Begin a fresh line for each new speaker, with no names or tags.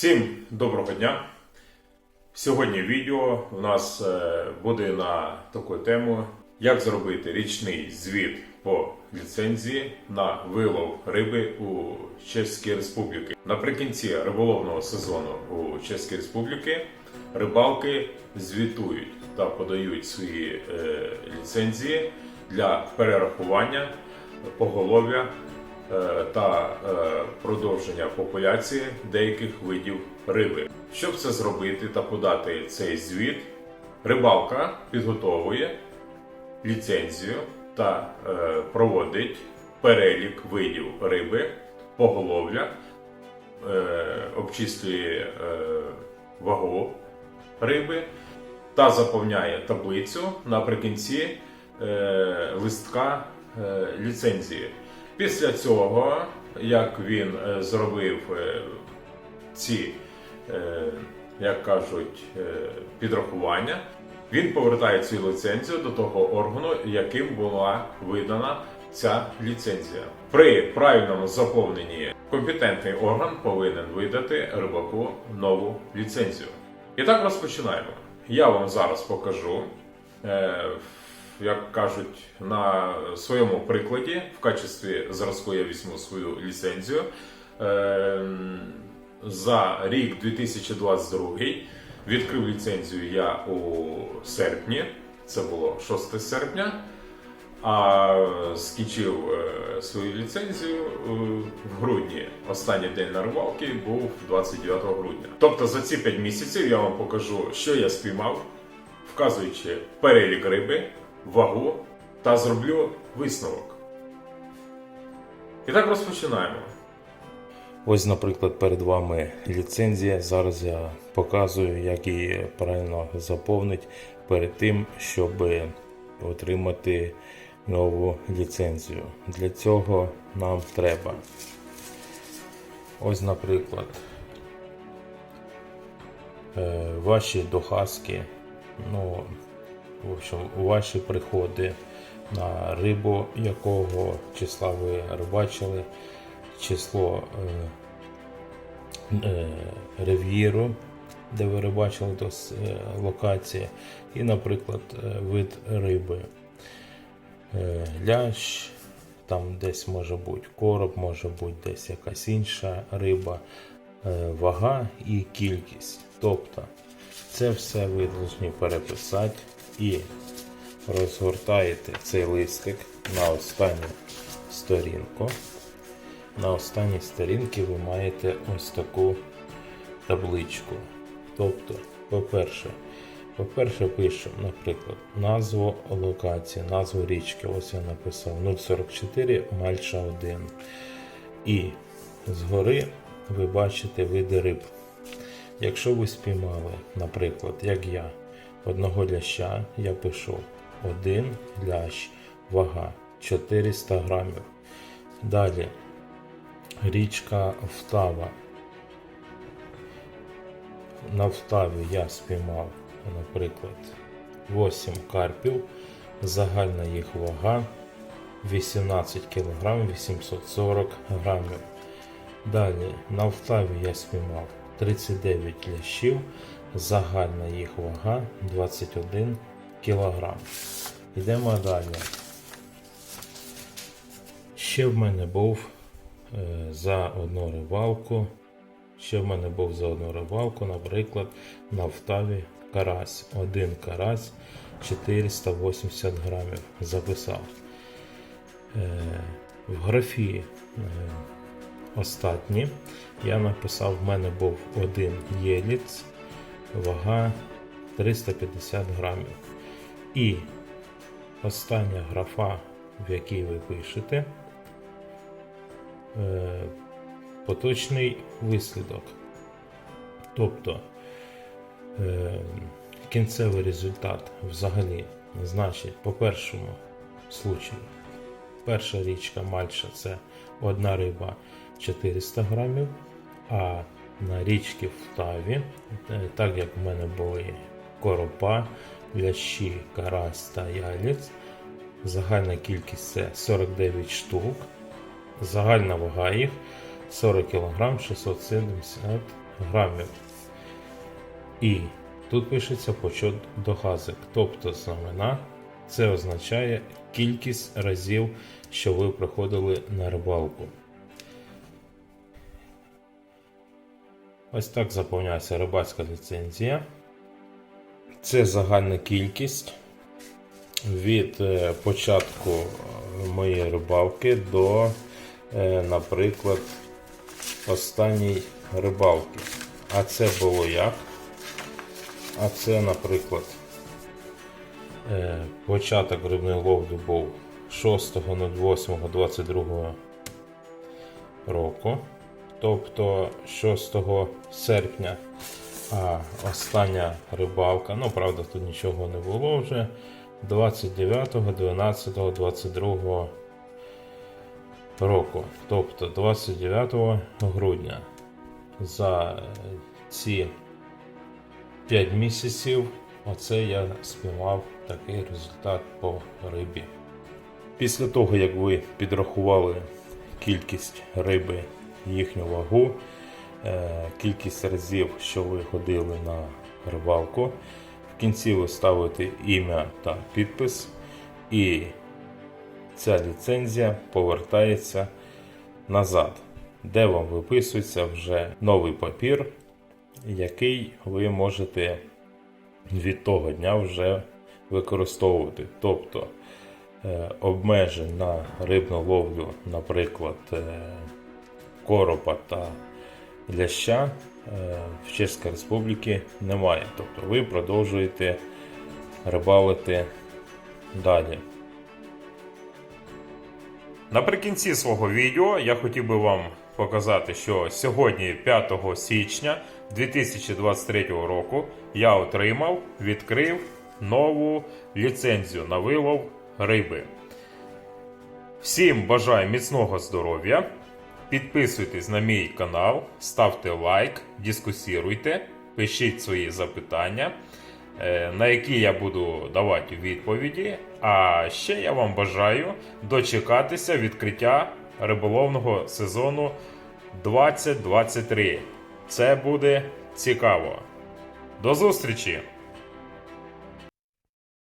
Всім доброго дня! Сьогодні відео у нас е, буде на таку тему, як зробити річний звіт по ліцензії на вилов риби у Чеській Республіці. Наприкінці риболовного сезону у Чеській Республіці рибалки звітують та подають свої е, ліцензії для перерахування поголов'я та е, продовження популяції деяких видів риби. Щоб це зробити та подати цей звіт, рибалка підготовує ліцензію та е, проводить перелік видів риби, поголов'я, е, обчислює е, вагу риби та заповняє таблицю наприкінці е, листка е, ліцензії. Після цього, як він е, зробив е, ці, е, як кажуть, підрахування, він повертає цю ліцензію до того органу, яким була видана ця ліцензія. При правильному заповненні компетентний орган повинен видати рибаку нову ліцензію. І так розпочинаємо. Я вам зараз покажу, як кажуть, на своєму прикладі, в качестві зразку я візьму свою ліцензію. Е, За рік 2022 відкрив ліцензію я у серпні, це було 6 серпня. А скінчив е, свою ліцензію е, в грудні. Останній день на рибалки був 29 грудня. Тобто за ці 5 місяців я вам покажу, що я спіймав, вказуючи перелік риби, вагу та зроблю висновок. І так розпочинаємо.
Ось, наприклад, перед вами ліцензія. Зараз я показую, як її правильно заповнити перед тим, щоб отримати нову ліцензію. Для цього нам треба. Ось, наприклад, е, ваші дохаски, ну, в общем, ваші приходи на рибу, якого числа ви рибачили, число е, е, рев'єру, де ви рибачили до е, локації, і, наприклад, е, вид риби. Е, лящ, там десь може бути короб, може бути десь якась інша риба, е, вага і кількість. Тобто це все ви повинні переписати і розгортаєте цей листик на останню сторінку. На останній сторінці ви маєте ось таку табличку. Тобто, по-перше, по-перше, пишемо, наприклад, назву локації, назву річки. Ось я написав 044 Мальча 1. І згори ви бачите види риб. Якщо ви спіймали, наприклад, як я, одного ляща, я пишу один лящ, вага 400 грамів. Далі річка Втава. На Втаві я спіймав, наприклад, 8 карпів, загальна їх вага 18 кг 840 грамів. Далі на Втаві я спіймав 39 лящів, загальна їх вага 21 кг. Йдемо далі. Ще в мене був е, за одну рибалку. Ще в мене був за одну рибалку, наприклад, на Втаві карась. Один карась 480 грамів записав. Е, в графі останні я написав, в мене був один єліц, вага 350 грамів. І остання графа, в якій ви пишете, е, поточний вислідок. Тобто е, кінцевий результат взагалі значить по першому случаю. Перша річка Мальча це одна риба 400 грамів, а на річці Втаві, е, так як в мене були коропа, лящі, карась та ялець, загальна кількість це 49 штук, загальна вага їх 40 кг 670 грамів. І тут пишеться почот до газик. Тобто знамена це означає кількість разів, що ви приходили на рибалку. Ось так заповняється рибацька ліцензія. Це загальна кількість від е, початку е, моєї рибалки до, е, наприклад, останньої рибалки. А це було як? А це, наприклад, початок рибної ловлі був 6.08.22 року, тобто 6 серпня. А остання рибалка, ну правда, тут нічого не було вже. 29, 12, 22 року, тобто 29 грудня. За ці 5 місяців оце я спіймав такий результат по рибі. Після того, як ви підрахували кількість риби, їхню вагу, е, кількість разів, що ви ходили на рибалку, в кінці ви ставите ім'я та підпис, і ця ліцензія повертається назад, де вам виписується вже новий папір, який ви можете від того дня вже використовувати. Тобто е, обмежень на рибну ловлю, наприклад, е, коропа та ляща е, в Чеській Республіці немає. Тобто ви продовжуєте рибалити далі.
Наприкінці свого відео я хотів би вам показати, що сьогодні, 5 січня 2023 року, я отримав, відкрив нову ліцензію на вилов риби. Всім бажаю міцного здоров'я. Підписуйтесь на мій канал, ставте лайк, дискусіруйте, пишіть свої запитання, е, на які я буду давати відповіді. А ще я вам бажаю дочекатися відкриття риболовного сезону 2023. Це буде цікаво. До зустрічі!